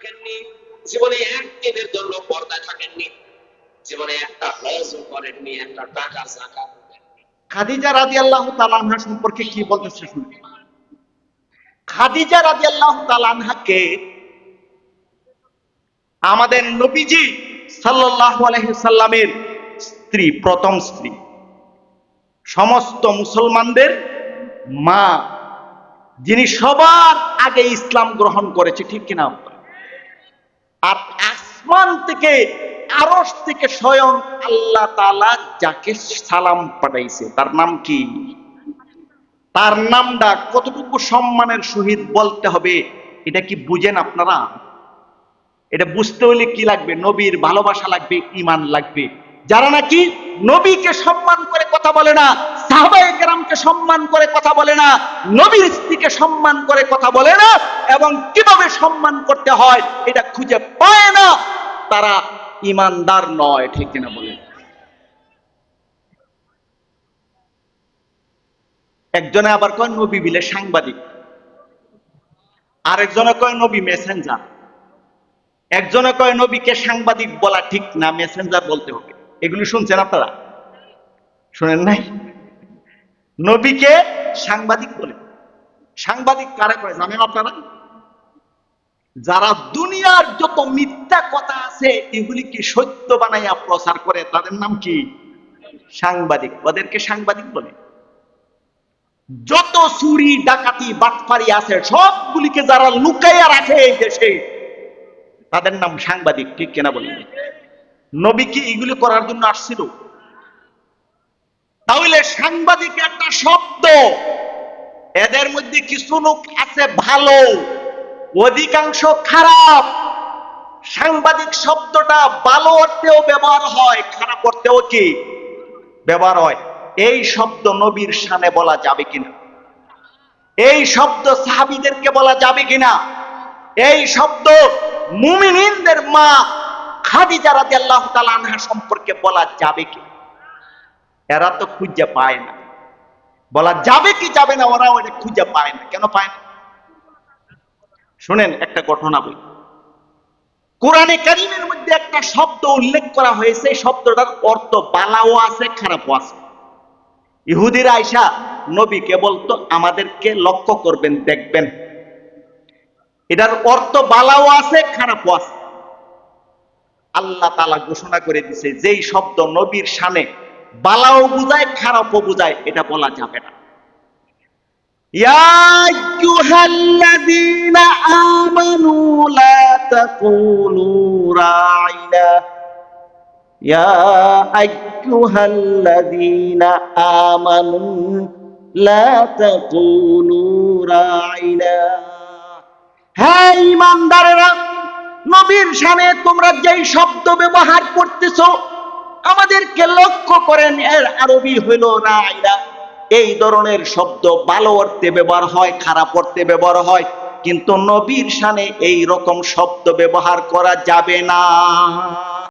রাখেননি জীবনে একদিনের জন্য পর্দায় থাকেননি, জীবনে একটা হজও করেননি, একটা টাকা জাকাত খাদিজা রাজি আল্লাহ তালানহা সম্পর্কে কি বলতেছে খাদিজা রাজি আল্লাহ তালানহাকে আমাদের নবীজি স্ত্রী, প্রথম স্ত্রী। সমস্ত মুসলমানদের মা, যিনি সবার আগে ইসলাম গ্রহণ করেছে, ঠিক কিনা? আর আসমান থেকে আরস থেকে স্বয়ং আল্লাহ তালা যাকে সালাম পাঠাইছে। তার নাম কি? তার নামটা কতটুকু সম্মানের সহিত বলতে হবে, এটা কি বুঝেন আপনারা? এটা বুঝতে হলে কি লাগবে? নবীর ভালোবাসা লাগবে ইমান লাগবে। যারা নাকি নবীকে সম্মান করে কথা বলে না কেরামকে সম্মান করে কথা বলে না, নবীর স্ত্রীকে সম্মান করে কথা বলে না, এবং কীভাবে সম্মান করতে হয় এটা খুঁজে পায় না, তারা ইমানদার নয়, ঠিক কিনা বলে একজনে আবার কয়, নবী বিলে সাংবাদিক। আরেকজনে কয়, নবী মেসেঞ্জার একজনে কয়, নবীকে সাংবাদিক বলা ঠিক না মেসেঞ্জার বলতে হবে। এগুলি শুনছেন আপনারা? শুনেন নাই? নবীকে সাংবাদিক বলে। সাংবাদিক কারা করে জানেন আপনারা? যারা দুনিয়ার যত মিথ্যা কথা আছে, এগুলিকে সত্য বানাইয়া প্রচার করে, তাদের নাম কি? সাংবাদিক। ওদেরকে সাংবাদিক বলে। যত চুরি, ডাকাতি, বাটপারি আছে, সবগুলিকে যারা লুকাইয়া রাখে এই দেশে, তাদের নাম সাংবাদিক, ঠিক কেনা বলি নবী কি এগুলি করার জন্য আসছিল? তাহলে সাংবাদিক একটা শব্দ। এদের মধ্যে কিছু লোক আছে ভালো, অধিকাংশ খারাপ। সাংবাদিক শব্দটা ভালো অর্থেও ব্যবহার হয়, খারাপ অর্থেও কি? ব্যবহার হয়। এই শব্দ নবীর সানে বলা যাবে কিনা? এই শব্দ সাহাবিদেরকে বলা যাবে কিনা? এই শব্দ মুমিনদের মা খাদিজা রাদিয়াল্লাহু তাআলা আনহা সম্পর্কে বলা যাবে কি এরা তো খুঁজে পায় না। বলা যাবে কি যাবে না ওরা ওটা খুঁজে পায় না। কেন পায় না? শুনেন, একটা ঘটনা বই কোরআনে কারিমের মধ্যে একটা শব্দ উল্লেখ করা হয়েছে শব্দটার অর্থ বালাও আছে, খারাপও আছে। ইহুদিরা আইসা নবীকে বলতো আমাদেরকে লক্ষ্য করবেন, দেখবেন। এটার অর্থ বালাও আছে, খারাপও আছে। আল্লাহ তালা ঘোষণা করে দিছে, যেই শব্দ নবীর সানে বালাও বুঝায় খারাপও বুঝায় এটা বলা যাবে না يا أيها الذين آمنوا لا تقولوا راعنا يا أيها الذين آمنوا لا تقولوا راعنا হ্যাঁ ইমানদারেরা নবীর সামনে তোমরা যেই শব্দ ব্যবহার করতেছো আমাদেরকে লক্ষ্য করেন, এর আরবি হইল রাইরা এই ধরনের শব্দ ভালো অর্থে ব্যবহার হয়, খারাপ অর্থে ব্যবহার হয়, কিন্তু নবীর সানে এই রকম শব্দ ব্যবহার করা যাবে না।